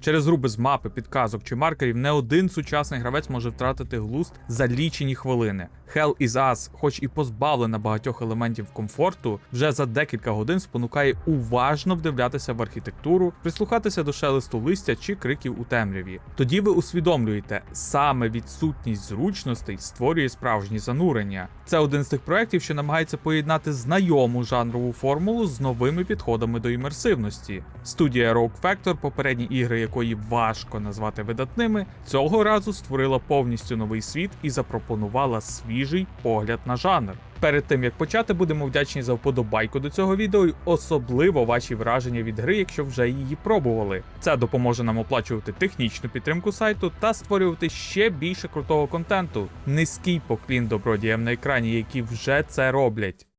Через руби з мапи, підказок чи маркерів не один сучасний гравець може втратити глузд за лічені хвилини. Hell is Us, хоч і позбавлена багатьох елементів комфорту, вже за декілька годин спонукає уважно вдивлятися в архітектуру, прислухатися до шелесту листя чи криків у темряві. Тоді ви усвідомлюєте, саме відсутність зручностей створює справжні занурення. Це один з тих проєктів, що намагається поєднати знайому жанрову формулу з новими підходами до імерсивності. Студія Rogue Factor, попередні ігри якої важко назвати видатними, цього разу створила повністю новий світ і запропонувала свіжий погляд на жанр. Перед тим як почати, будемо вдячні за вподобайку до цього відео і особливо ваші враження від гри, якщо вже її пробували. Це допоможе нам оплачувати технічну підтримку сайту та створювати ще більше крутого контенту. Низький поклін добродіям на екрані, які вже це роблять.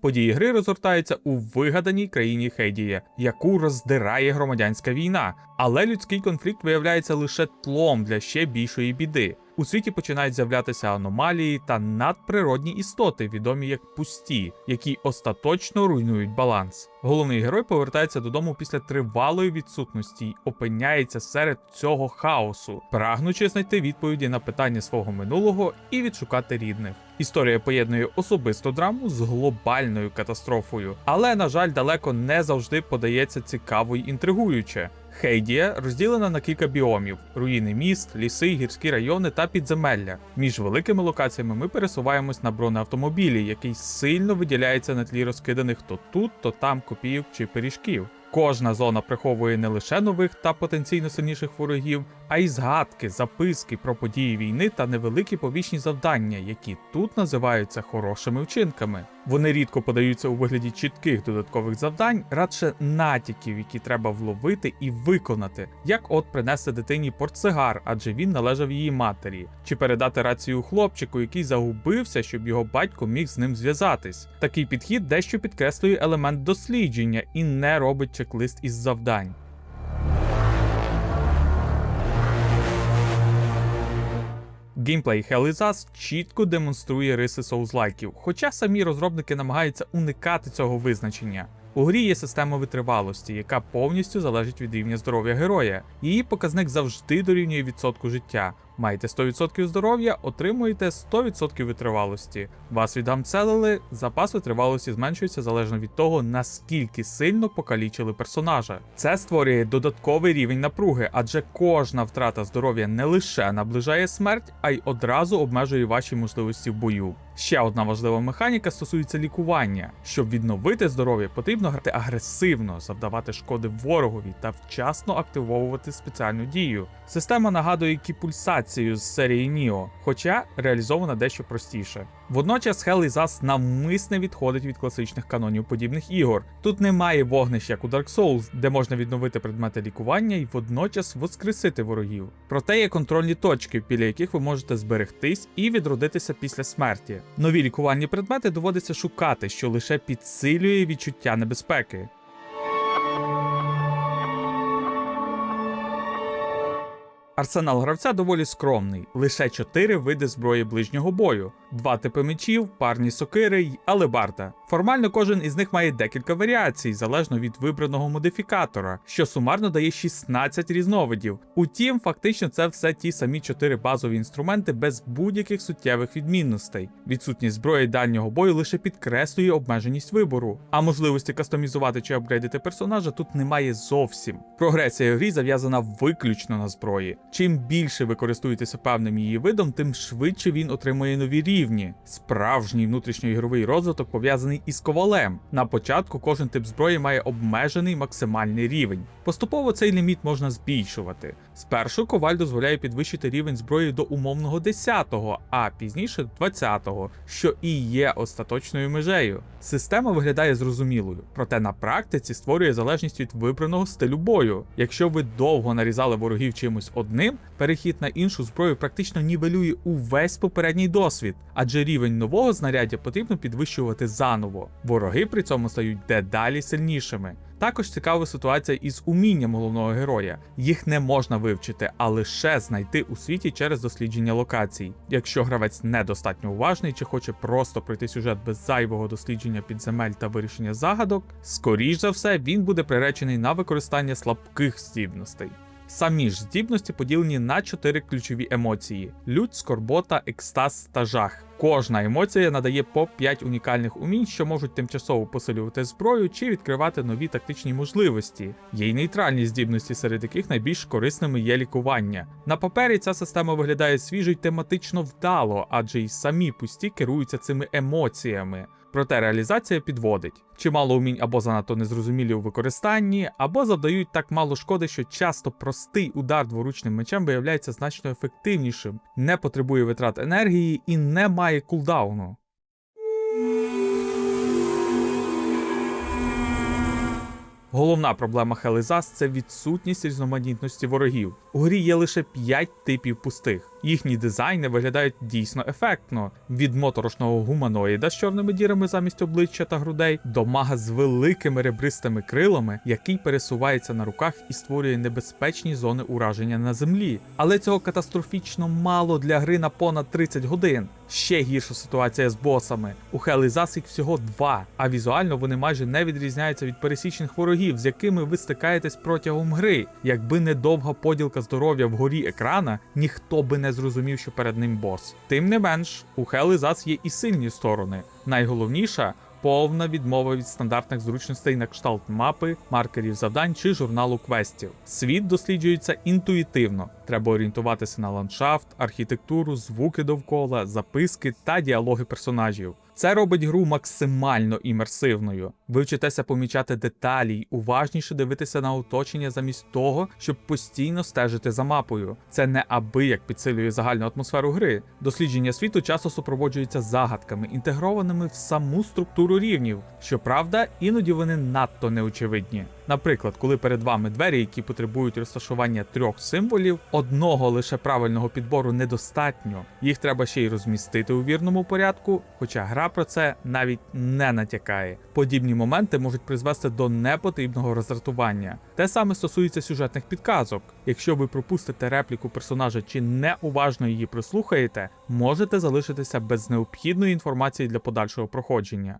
Події гри розгортаються у вигаданій країні Хедія, яку роздирає громадянська війна, але людський конфлікт виявляється лише тлом для ще більшої біди. У світі починають з'являтися аномалії та надприродні істоти, відомі як пусті, які остаточно руйнують баланс. Головний герой повертається додому після тривалої відсутності й опиняється серед цього хаосу, прагнучи знайти відповіді на питання свого минулого і відшукати рідних. Історія поєднує особисту драму з глобальною катастрофою, але, на жаль, далеко не завжди подається цікаво й інтригуюче. Хейдія розділена на кілька біомів: руїни міст, ліси, гірські райони та підземелля. Між великими локаціями ми пересуваємось на бронеавтомобілі, який сильно виділяється на тлі розкиданих то тут, то там копійок чи пиріжків. Кожна зона приховує не лише нових та потенційно сильніших ворогів, а й згадки, записки про події війни та невеликі побічні завдання, які тут називаються хорошими вчинками. Вони рідко подаються у вигляді чітких додаткових завдань, радше натяків, які треба вловити і виконати, як от принести дитині портсигар, адже він належав її матері, чи передати рацію хлопчику, який загубився, щоб його батько міг з ним зв'язатись. Такий підхід дещо підкреслює елемент дослідження і не робить чек-лист із завдань. Геймплей Hell чітко демонструє риси соузлайків, хоча самі розробники намагаються уникати цього визначення. У грі є система витривалості, яка повністю залежить від рівня здоров'я героя. Її показник завжди дорівнює відсотку життя. Маєте 100% здоров'я, отримуєте 100% витривалості. Вас відгамцелили, запас витривалості зменшується залежно від того, наскільки сильно покалічили персонажа. Це створює додатковий рівень напруги, адже кожна втрата здоров'я не лише наближає смерть, а й одразу обмежує ваші можливості в бою. Ще одна важлива механіка стосується лікування. Щоб відновити здоров'я, потрібно грати агресивно, завдавати шкоди ворогові та вчасно активовувати спеціальну дію. Система нагадує кіпульсацію з серії Ніо, хоча реалізована дещо простіше. Водночас Hell is Us навмисне відходить від класичних канонів подібних ігор. Тут немає вогнищ, як у Dark Souls, де можна відновити предмети лікування і водночас воскресити ворогів. Проте є контрольні точки, біля яких ви можете зберегтись і відродитися після смерті. Нові лікувальні предмети доводиться шукати, що лише підсилює відчуття небезпеки. Арсенал гравця доволі скромний, лише 4 види зброї ближнього бою, два типи мечів, парні сокири й алебарда. Формально кожен із них має декілька варіацій, залежно від вибраного модифікатора, що сумарно дає 16 різновидів. Утім, фактично це все ті самі 4 базові інструменти без будь-яких суттєвих відмінностей. Відсутність зброї дальнього бою лише підкреслює обмеженість вибору, а можливості кастомізувати чи апгрейдити персонажа тут немає зовсім. Прогресія грі зав'язана виключно на зброї. Чим більше ви користуєтеся певним її видом, тим швидше він отримує нові рівні. Справжній внутрішньоігровий розвиток пов'язаний із ковалем. На початку кожен тип зброї має обмежений максимальний рівень. Поступово цей ліміт можна збільшувати. Спершу коваль дозволяє підвищити рівень зброї до умовного 10-го, а пізніше 20-го, що і є остаточною межею. Система виглядає зрозумілою, проте на практиці створює залежність від вибраного стилю бою. Якщо ви довго нарізали ворогів чимось одним, перехід на іншу зброю практично нівелює увесь попередній досвід. Адже рівень нового знаряддя потрібно підвищувати заново. Вороги при цьому стають дедалі сильнішими. Також цікава ситуація із умінням головного героя. Їх не можна вивчити, а лише знайти у світі через дослідження локацій. Якщо гравець недостатньо уважний чи хоче просто пройти сюжет без зайвого дослідження підземель та вирішення загадок, скоріш за все він буде приречений на використання слабких здібностей. Самі ж здібності поділені на чотири ключові емоції: лють, скорбота, екстаз та жах. Кожна емоція надає по 5 унікальних умінь, що можуть тимчасово посилювати зброю чи відкривати нові тактичні можливості. Є й нейтральні здібності, серед яких найбільш корисними є лікування. На папері ця система виглядає свіжо й тематично вдало, адже й самі пусті керуються цими емоціями. Проте реалізація підводить. Чимало умінь або занадто незрозумілі у використанні, або завдають так мало шкоди, що часто простий удар дворучним мечем виявляється значно ефективнішим, не потребує витрат енергії і не має кулдауну. Головна проблема Хелизас це відсутність різноманітності ворогів. У грі є лише 5 типів пустих. Їхні дизайни виглядають дійсно ефектно: від моторошного гуманоїда з чорними дірами замість обличчя та грудей до мага з великими ребристими крилами, який пересувається на руках і створює небезпечні зони ураження на землі. Але цього катастрофічно мало для гри на понад 30 годин. Ще гірша ситуація з босами. У Хелизас їх всього два, а візуально вони майже не відрізняються від пересічних ворогів, з якими ви стикаєтесь протягом гри. Якби не довга поділка здоров'я вгорі екрана, ніхто би не зрозумів, що перед ним бос. Тим не менш, у Хели Зас є і сильні сторони. Найголовніша повна відмова від стандартних зручностей на кшталт мапи, маркерів завдань чи журналу квестів. Світ досліджується інтуїтивно. Треба орієнтуватися на ландшафт, архітектуру, звуки довкола, записки та діалоги персонажів. Це робить гру максимально імерсивною. Ви вчитеся помічати деталі й уважніше дивитися на оточення замість того, щоб постійно стежити за мапою. Це не аби як підсилює загальну атмосферу гри. Дослідження світу часто супроводжуються загадками, інтегрованими в саму структуру рівнів. Щоправда, іноді вони надто неочевидні. Наприклад, коли перед вами двері, які потребують розташування трьох символів, одного лише правильного підбору недостатньо. Їх треба ще й розмістити у вірному порядку, хоча гра про це навіть не натякає. Подібні моменти можуть призвести до непотрібного роздратування. Те саме стосується сюжетних підказок. Якщо ви пропустите репліку персонажа чи неуважно її прислухаєте, можете залишитися без необхідної інформації для подальшого проходження.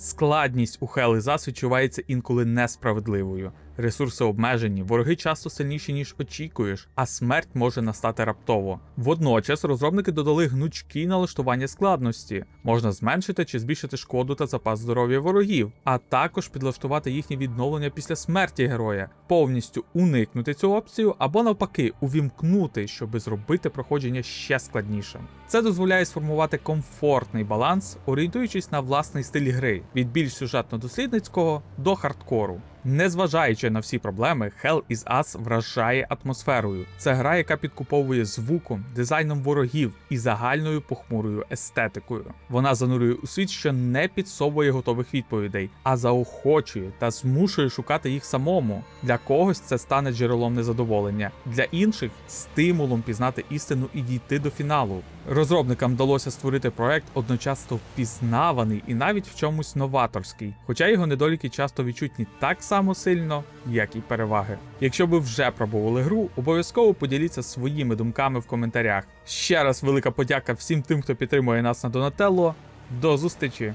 Складність у Хелизас відчувається інколи несправедливою. Ресурси обмежені, вороги часто сильніші, ніж очікуєш, а смерть може настати раптово. Водночас розробники додали гнучкі налаштування складності. Можна зменшити чи збільшити шкоду та запас здоров'я ворогів, а також підлаштувати їхнє відновлення після смерті героя, повністю уникнути цю опцію або навпаки увімкнути, щоби зробити проходження ще складнішим. Це дозволяє сформувати комфортний баланс, орієнтуючись на власний стиль гри від більш сюжетно-дослідницького до хардкору. Незважаючи на всі проблеми, Hell is Us вражає атмосферою. Це гра, яка підкуповує звуком, дизайном ворогів і загальною похмурою естетикою. Вона занурює у світ, що не підсовує готових відповідей, а заохочує та змушує шукати їх самому. Для когось це стане джерелом незадоволення, для інших стимулом пізнати істину і дійти до фіналу. Розробникам вдалося створити проект одночасно впізнаваний і навіть в чомусь новаторський, хоча його недоліки часто відчутні так само сильно, як і переваги. Якщо ви вже пробували гру, обов'язково поділіться своїми думками в коментарях. Ще раз велика подяка всім тим, хто підтримує нас на Донателло. До зустрічі!